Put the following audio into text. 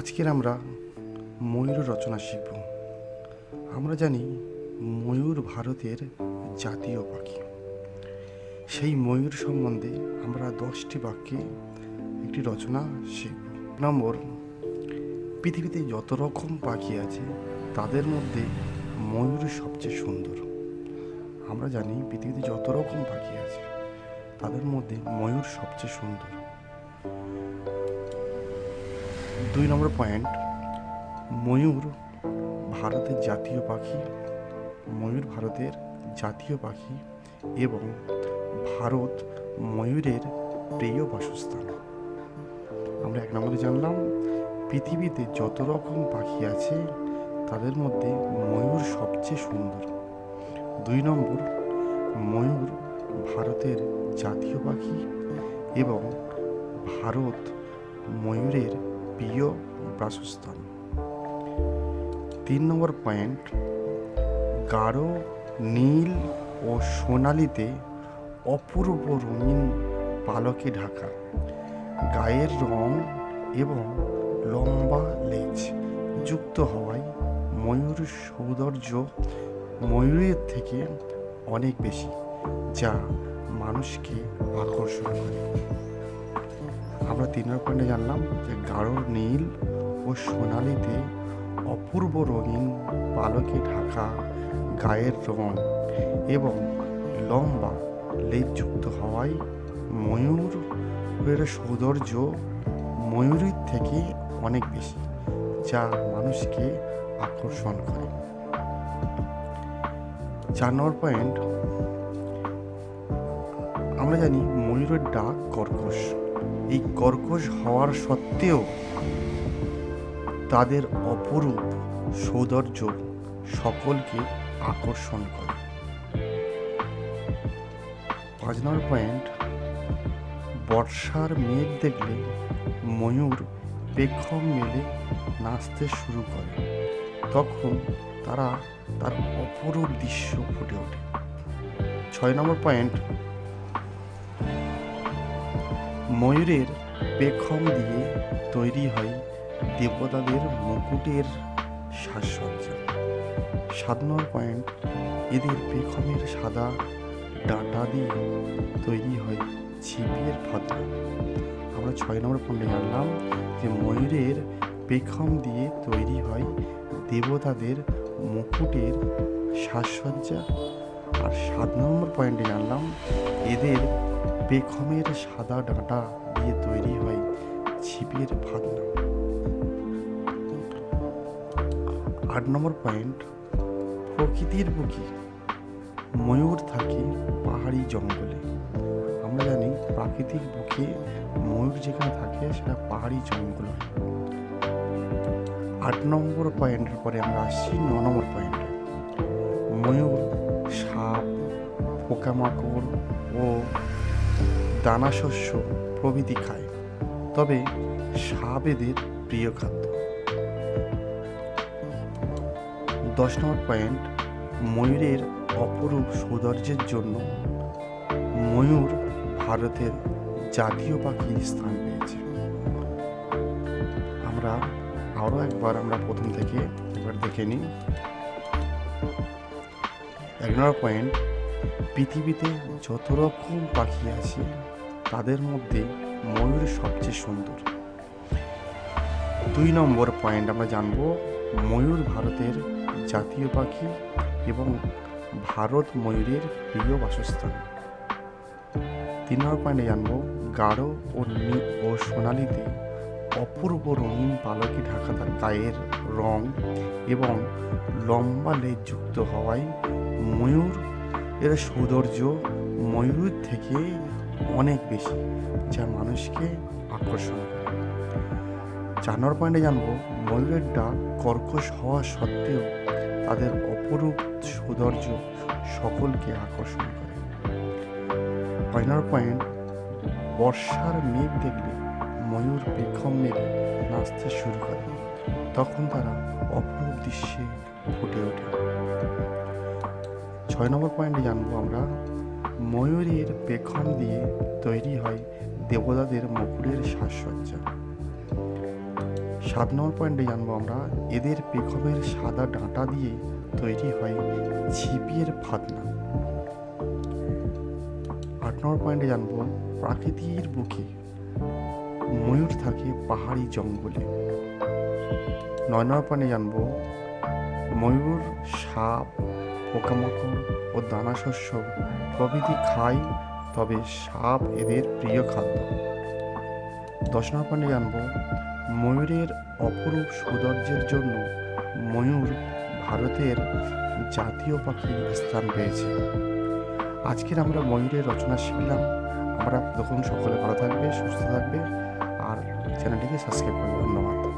আজকের আমরা ময়ূর রচনা শিখব। আমরা জানি ময়ূর ভারতের জাতীয় পাখি। সেই ময়ূর সম্বন্ধে আমরা দশটি বাক্যে একটি রচনা শিখব। নম্বর, পৃথিবীতে যত রকম পাখি আছে, তাদের মধ্যে ময়ূর সবচেয়ে সুন্দর। আমরা জানি পৃথিবীতে যত রকম পাখি আছে, তাদের মধ্যে ময়ূর সবচেয়ে সুন্দর। দুই নম্বর পয়েন্ট, ময়ূর ভারতের জাতীয় পাখি, ময়ূর ভারতের জাতীয় পাখি এবং ভারত ময়ূরের প্রিয় বাসস্থান। আমরা এক নম্বরে জানলাম, পৃথিবীতে যত রকম পাখি আছে, তাদের মধ্যে ময়ূর সবচেয়ে সুন্দর। দুই নম্বর, ময়ূর ভারতের জাতীয় পাখি এবং ভারত ময়ূরের প্রিয় বাসস্থান। তিন নম্বর পয়েন্ট, গাঢ়, নীল ও সোনালিতে অপূর্ব রঙিন পালকে ঢাকা। গায়ের রং এবং লম্বা লেজ যুক্ত হওয়ায় ময়ূর সৌন্দর্য ময়ূরের থেকে অনেক বেশি, যা মানুষকে আকর্ষণ করে। আমরা তিন পয়েন্টে জানলাম যে গাঢ় নীল ও সোনালিতে অপূর্ব রঙিন পালকে ঢাকা গায়ের রং এবং লম্বা লেজযুক্ত হওয়ায় ময়ূরের সৌন্দর্য ময়ূরীর থেকে অনেক বেশি, যা মানুষকে আকর্ষণ করে। চার নম্বর পয়েন্ট, আমরা জানি ময়ূরের ডাক কর্কশ। এই কর্কশ হওয়ার সত্ত্বেও তাদের অপরূপ সৌন্দর্য সকলকে আকর্ষণ করে। পাঁচ নম্বর পয়েন্ট, বর্ষার মেঘ দেখলে ময়ূর পেখম মেলে নাচতে শুরু করে। তখন তারা তার অপরূপ দৃশ্য ফুটে ওঠে। ছয় নম্বর পয়েন্ট ময়ূরের পেখম দিয়ে তৈরি হয় দেবতাদের মুকুটের সাজসজ্জা। সাত নম্বর পয়েন্ট, এদের পেখমের সাদা ডাটা দিয়ে তৈরি হয় ছিপির ফাতনা আমরা ছয় নম্বর পয়েন্টে জানলাম যে ময়ূরের পেখম দিয়ে তৈরি হয় দেবতাদের মুকুটের সাজসজ্জা। আর সাত নম্বর পয়েন্টে জানলাম এদের পেখমের সাদা ডাঁটা দিয়ে তৈরি হয় ছিপের ফাতনা আট নম্বর পয়েন্ট, প্রকৃতির বুকে ময়ূর থাকে পাহাড়ি জঙ্গলে। আমরা জানি প্রাকৃতিক বুকে ময়ূর যেখানে থাকে সেটা পাহাড়ি জঙ্গল। আট নম্বর পয়েন্টের পরে আমরা আসছি ন নম্বর পয়েন্টে। ময়ূর, সাপ, পোকামাকড় ও দানাশস্য প্রভৃতি খায়, তবে সাপ এদের প্রিয় খাদ্য। দশ নম্বর পয়েন্ট, ময়ূরের অপরূপ সৌন্দর্যের জন্য ময়ূর ভারতের জাতীয় পাখির স্থান পেয়েছে। আমরা আরও একবার আমরা প্রথম থেকে একবার দেখে নিই। এক নম্বর পয়েন্ট, পৃথিবীতে যত রকম পাখি আছে তাদের মধ্যে ময়ূর সবচেয়ে সুন্দর। দুই নম্বর পয়েন্ট আমরা জানব, ময়ূর ভারতের জাতীয় পাখি এবং ভারত ময়ূরের প্রিয় বাসস্থান। তিন নম্বর পয়েন্টে জানব, গাঢ় ও নীল ও সোনালিতে অপূর্ব রঙিন পালকে ঢাকা তার গায়ের রং এবং লম্বা লেজ যুক্ত হওয়ায় ময়ূর এর সৌন্দর্য ময়ূর থেকে অনেক বেশি, যা মানুষকে আকর্ষণ করে। চার পয়েন্টে জানব ময়ূরের ডাক কর্কশ হওয়া সত্ত্বেও তাদের অপরূপ সৌন্দর্য সকলকে আকর্ষণ করে। ছয় নম্বর পয়েন্ট, বর্ষার মেঘ দেখলে ময়ূর পেখম মেরে নাচতে শুরু করে। তখন তারা অপরূপ দৃশ্যে ফুটে ওঠে। ছয় নম্বর পয়েন্টে জানব আমরা ময়ূরের পেখম দিয়ে তৈরি হয় দেবতাদের মুকুরের সাজসজ্জা। সাত নম্বর পয়েন্টে জানব আমরা, এদের পেখমের সাদা ডাঁটা দিয়ে তৈরি হয় ছিপিয়ের ফাতনা। আট নম্বর পয়েন্টে জানব, প্রাকৃতির বুকে ময়ূর থাকে পাহাড়ি জঙ্গলে। নয় নম্বর পয়েন্টে জানব, ময়ূর, সাপ পোকামাকড় ও দানা শস্য প্রভৃতি খায় তবে সাপ এদের প্রিয় খাদ্য। দশ নম্বর জানব, ময়ূরের অপরূপ সৌন্দর্যের জন্য ময়ূর ভারতের জাতীয় পাখির স্থান পেয়েছে। আজকের আমরা ময়ূরের রচনা শিখলাম। আমরা তখন সকলে ভালো থাকবে, সুস্থ থাকবে, আর চ্যানেলটিকে সাবস্ক্রাইব করবে। ধন্যবাদ।